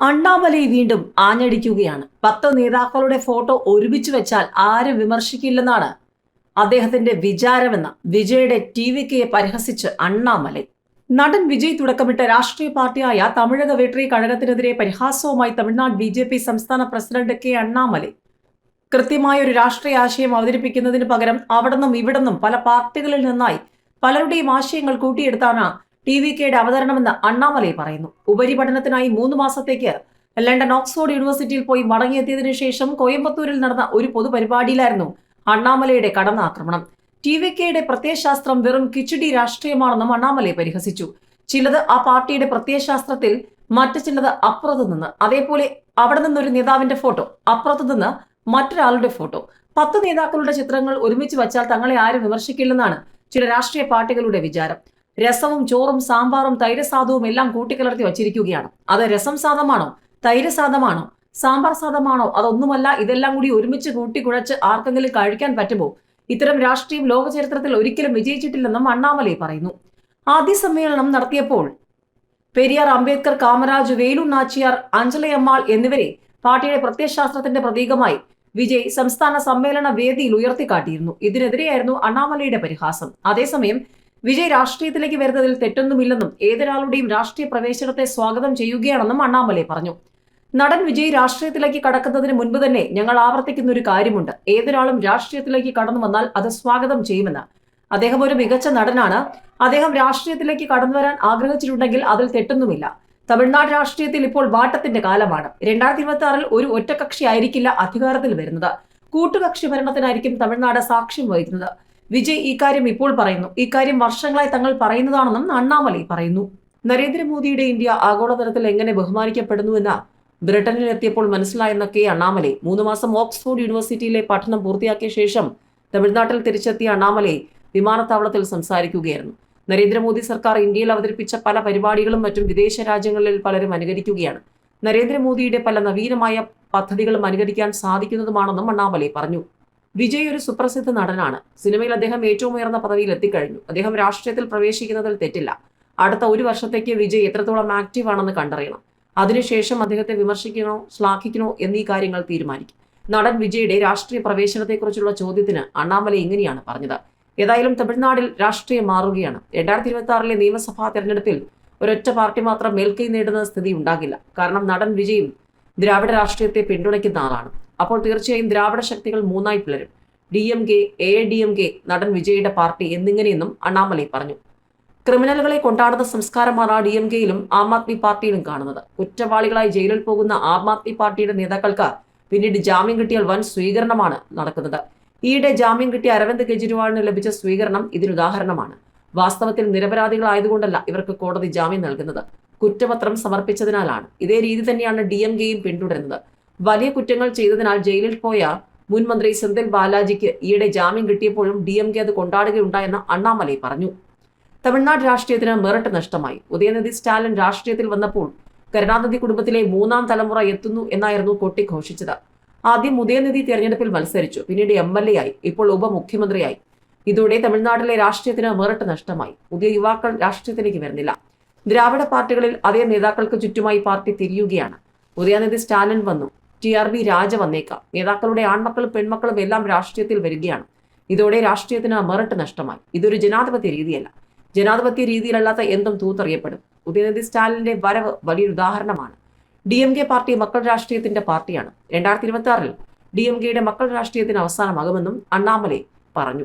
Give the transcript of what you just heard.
അണ്ണാമലൈ വീണ്ടും ആഞ്ഞടിക്കുകയാണ്. പത്ത് നേതാക്കളുടെ ഫോട്ടോ ഒരുമിച്ച് വെച്ചാൽ ആരും വിമർശിക്കില്ലെന്നാണ് അദ്ദേഹത്തിന്റെ വിചാരമെന്ന് വിജയുടെ ടി വി കെയെ പരിഹസിച്ച് അണ്ണാമലൈ. നടൻ വിജയ് തുടക്കമിട്ട രാഷ്ട്രീയ പാർട്ടിയായ തമിഴക വെട്രി കഴകത്തിനെതിരെ പരിഹാസവുമായി തമിഴ്നാട് ബി ജെ പി സംസ്ഥാന പ്രസിഡന്റ് കെ അണ്ണാമലൈ. കൃത്യമായ ഒരു രാഷ്ട്രീയ ആശയം അവതരിപ്പിക്കുന്നതിന് പകരം അവിടുന്നും ഇവിടുന്നും പല പാർട്ടികളിൽ നിന്നായി പലരുടെയും ആശയങ്ങൾ കൂട്ടിയെടുത്താണ് ടി വി കെയുടെ അവതരണമെന്ന് അണ്ണാമലൈ പറയുന്നു. ഉപരിപഠനത്തിനായി മൂന്ന് മാസത്തേക്ക് ലണ്ടൻ ഓക്സ്ഫോർഡ് യൂണിവേഴ്സിറ്റിയിൽ പോയി മടങ്ങിയെത്തിയതിനു ശേഷം കോയമ്പത്തൂരിൽ നടന്ന ഒരു പൊതുപരിപാടിയിലായിരുന്നു അണ്ണാമലയുടെ കടന്നാക്രമണം. ടി വി കെയുടെ പ്രത്യയശാസ്ത്രം വെറും കിച്ചടി രാഷ്ട്രീയമാണെന്നും അണ്ണാമലൈ പരിഹസിച്ചു. ചിലത് ആ പാർട്ടിയുടെ പ്രത്യയശാസ്ത്രത്തിൽ മറ്റു ചിലത് അപ്പുറത്തു നിന്ന്. അതേപോലെ അവിടെ നിന്നൊരു നേതാവിന്റെ ഫോട്ടോ അപ്പുറത്തു നിന്ന് മറ്റൊരാളുടെ ഫോട്ടോ. പത്ത് നേതാക്കളുടെ ചിത്രങ്ങൾ ഒരുമിച്ച് വച്ചാൽ തങ്ങളെ ആരും വിമർശിക്കില്ലെന്നാണ് ചില രാഷ്ട്രീയ പാർട്ടികളുടെ വിചാരം. രസവും ചോറും സാമ്പാറും തൈരസാദവും എല്ലാം കൂട്ടിക്കലർത്തി വച്ചിരിക്കുകയാണ്. അത് രസം സാധമാണോ? തൈരസാദമാണോ സാമ്പാർ സാധമാണോ? അതൊന്നുമല്ല ഇതെല്ലാം കൂടി ഒരുമിച്ച് കൂട്ടിക്കുഴച്ച് ആർക്കെങ്കിലും കഴിക്കാൻ പറ്റുമോ? ഇത്തരം രാഷ്ട്രീയം ലോകചരിത്രത്തിൽ ഒരിക്കലും വിജയിച്ചിട്ടില്ലെന്നും അണ്ണാമലൈ പറയുന്നു. ആദ്യ സമ്മേളനം നടത്തിയപ്പോൾ പെരിയാർ അംബേദ്കർ കാമരാജ് വേലു നാച്ചിയാർ അഞ്ജലയമ്മാൾ എന്നിവരെ പാർട്ടിയുടെ പ്രത്യയശാസ്ത്രത്തിന്റെ പ്രതീകമായി വിജയ് സംസ്ഥാന സമ്മേളന വേദിയിൽ ഉയർത്തിക്കാട്ടിയിരുന്നു. ഇതിനെതിരെയായിരുന്നു അണ്ണാമലയുടെ പരിഹാസം. അതേസമയം വിജയ് രാഷ്ട്രീയത്തിലേക്ക് വരുന്നതിൽ തെറ്റൊന്നുമില്ലെന്നും ഏതൊരാളുടെയും രാഷ്ട്രീയ പ്രവേശനത്തെ സ്വാഗതം ചെയ്യുകയാണെന്നും അണ്ണാമലൈ പറഞ്ഞു. നടൻ വിജയ് രാഷ്ട്രീയത്തിലേക്ക് കടക്കുന്നതിന് മുൻപ് തന്നെ ഞങ്ങൾ ആവർത്തിക്കുന്ന ഒരു കാര്യമുണ്ട്. ഏതൊരാളും രാഷ്ട്രീയത്തിലേക്ക് കടന്നു വന്നാൽ അത് സ്വാഗതം ചെയ്യുമെന്ന്. അദ്ദേഹം ഒരു മികച്ച നടനാണ്. അദ്ദേഹം രാഷ്ട്രീയത്തിലേക്ക് കടന്നു വരാൻ ആഗ്രഹിച്ചിട്ടുണ്ടെങ്കിൽ അതിൽ തെറ്റൊന്നുമില്ല. തമിഴ്നാട് രാഷ്ട്രീയത്തിൽ ഇപ്പോൾ വാട്ടത്തിന്റെ കാലമാണ്. രണ്ടായിരത്തി ഇരുപത്തി ആറിൽ ഒരു ഒറ്റകക്ഷി ആയിരിക്കില്ല അധികാരത്തിൽ വരുന്നത്. കൂട്ടുകക്ഷി ഭരണത്തിനായിരിക്കും തമിഴ്നാട് സാക്ഷ്യം വഹിക്കുന്നത്. വിജയ് ഇക്കാര്യം ഇപ്പോൾ പറയുന്നു. ഇക്കാര്യം വർഷങ്ങളായി തങ്ങൾ പറയുന്നതാണെന്നും അണ്ണാമലൈ പറയുന്നു. നരേന്ദ്രമോദിയുടെ ഇന്ത്യ ആഗോളതലത്തിൽ എങ്ങനെ ബഹുമാനിക്കപ്പെടുന്നുവെന്ന് ബ്രിട്ടനിലെത്തിയപ്പോൾ മനസ്സിലായെന്ന കെ അണ്ണാമലൈ. മൂന്ന് മാസം ഓക്സ്ഫോർഡ് യൂണിവേഴ്സിറ്റിയിലെ പഠനം പൂർത്തിയാക്കിയ ശേഷം തമിഴ്നാട്ടിൽ തിരിച്ചെത്തിയ അണ്ണാമലൈ വിമാനത്താവളത്തിൽ സംസാരിക്കുകയായിരുന്നു. നരേന്ദ്രമോദി സർക്കാർ ഇന്ത്യയിൽ അവതരിപ്പിച്ച പല പരിപാടികളും മറ്റും വിദേശ രാജ്യങ്ങളിൽ പലരും അനുകരിക്കുകയാണ്. നരേന്ദ്രമോദിയുടെ പല നവീനമായ പദ്ധതികളും അനുകരിക്കാൻ സാധിക്കുന്നതുമാണെന്നും അണ്ണാമലൈ പറഞ്ഞു. വിജയ് ഒരു സുപ്രസിദ്ധ നടനാണ്. സിനിമയിൽ അദ്ദേഹം ഏറ്റവും ഉയർന്ന പദവിയിൽ എത്തിക്കഴിഞ്ഞു. അദ്ദേഹം രാഷ്ട്രീയത്തിൽ പ്രവേശിക്കുന്നതിൽ തെറ്റില്ല. അടുത്ത ഒരു വർഷത്തേക്ക് വിജയ് എത്രത്തോളം ആക്റ്റീവ് ആണെന്ന് കണ്ടറിയണം. അതിനുശേഷം അദ്ദേഹത്തെ വിമർശിക്കണോ ശ്ലാഘിക്കണോ എന്നീ കാര്യങ്ങൾ തീരുമാനിക്കും. നടൻ വിജയുടെ രാഷ്ട്രീയ പ്രവേശനത്തെക്കുറിച്ചുള്ള ചോദ്യത്തിന് അണ്ണാമല ഇങ്ങനെയാണ് പറഞ്ഞത്? ഏതായാലും തമിഴ്നാടിൽ രാഷ്ട്രീയം മാറുകയാണ്. രണ്ടായിരത്തി ഇരുപത്തി ആറിലെ നിയമസഭാ തെരഞ്ഞെടുപ്പിൽ ഒരൊറ്റ പാർട്ടി മാത്രം മേൽക്കൈ നേടുന്ന സ്ഥിതി ഉണ്ടാകില്ല. കാരണം നടൻ വിജയും ദ്രാവിഡ രാഷ്ട്രീയത്തെ പിന്തുണയ്ക്കുന്ന ആളാണ്. അപ്പോൾ തീർച്ചയായും ദ്രാവിഡ ശക്തികൾ മൂന്നായി പിളരും. D M K A D M K നടൻ വിജയുടെ പാർട്ടി എന്നിങ്ങനെയെന്നും അണ്ണാമലൈ പറഞ്ഞു. ക്രിമിനലുകളെ കൊണ്ടാടുന്ന സംസ്കാരമാണ് ഡി എം കെയിലും ആം ആദ്മി പാർട്ടിയിലും കാണുന്നത്. കുറ്റവാളികളായി ജയിലിൽ പോകുന്ന ആം ആദ്മി പാർട്ടിയുടെ നേതാക്കൾക്ക് പിന്നീട് ജാമ്യം കിട്ടിയാൽ വൻ സ്വീകരണമാണ് നടക്കുന്നത്. ഈയിടെ ജാമ്യം കിട്ടിയ അരവിന്ദ് കെജ്രിവാളിന് ലഭിച്ച സ്വീകരണം ഇതിനുദാഹരണമാണ് വാസ്തവത്തിൽ നിരപരാധികളായതുകൊണ്ടല്ല ഇവർക്ക് കോടതി ജാമ്യം നൽകുന്നത്. കുറ്റപത്രം സമർപ്പിച്ചതിനാലാണ്. ഇതേ രീതി തന്നെയാണ് ഡി എം കെയും പിന്തുടരുന്നത്. വലിയ കുറ്റങ്ങൾ ചെയ്തതിനാൽ ജയിലിൽ പോയ മുൻ മന്ത്രി സെന്തിൽ ബാലാജിക്ക് ഈയിടെ ജാമ്യം കിട്ടിയപ്പോഴും ഡി എം കെ അത് കൊണ്ടാടുകയുണ്ടായെന്ന് അണ്ണാമലൈ പറഞ്ഞു. തമിഴ്നാട് രാഷ്ട്രീയത്തിന് മെറിട്ട് നഷ്ടമായി. ഉദയനിധി സ്റ്റാലിൻ രാഷ്ട്രീയത്തിൽ വന്നപ്പോൾ കരുണാനിധി കുടുംബത്തിലെ മൂന്നാം തലമുറ എത്തുന്നു എന്നായിരുന്നു കൊട്ടി ഘോഷിച്ചത് ആദ്യം ഉദയനിധി തെരഞ്ഞെടുപ്പിൽ മത്സരിച്ചു. പിന്നീട് എം എൽ എ ആയി. ഇപ്പോൾ ഉപമുഖ്യമന്ത്രിയായി. ഇതോടെ തമിഴ്നാട്ടിലെ രാഷ്ട്രീയത്തിന് മെറിട്ട് നഷ്ടമായി. പുതിയ യുവാക്കൾ രാഷ്ട്രീയത്തിലേക്ക് വരുന്നില്ല. ദ്രാവിഡ പാർട്ടികളിൽ അതേ നേതാക്കൾക്ക് ചുറ്റുമായി പാർട്ടി തിരിയുകയാണ്. ഉദയനിധി സ്റ്റാലിൻ വന്നു. ടി ആർ ബി രാജ വന്നേക്കാം. നേതാക്കളുടെ ആൺമക്കളും പെൺമക്കളും എല്ലാം രാഷ്ട്രീയത്തിൽ വരികയാണ്. ഇതോടെ രാഷ്ട്രീയത്തിന് മെറിട്ട് നഷ്ടമായി. ഇതൊരു ജനാധിപത്യ രീതിയല്ല. ജനാധിപത്യ രീതിയിലല്ലാത്ത എന്തും തൂത്തറിയപ്പെടും. ഉദയനിധി സ്റ്റാലിന്റെ വരവ് വലിയൊരു ഉദാഹരണമാണ്. ഡി എം കെ പാർട്ടി മക്കൾ രാഷ്ട്രീയത്തിന്റെ പാർട്ടിയാണ്. രണ്ടായിരത്തി ഇരുപത്തി ആറിൽ ഡി എം കെയുടെ മക്കൾ രാഷ്ട്രീയത്തിന് അവസാനമാകുമെന്നും അണ്ണാമലൈ പറഞ്ഞു.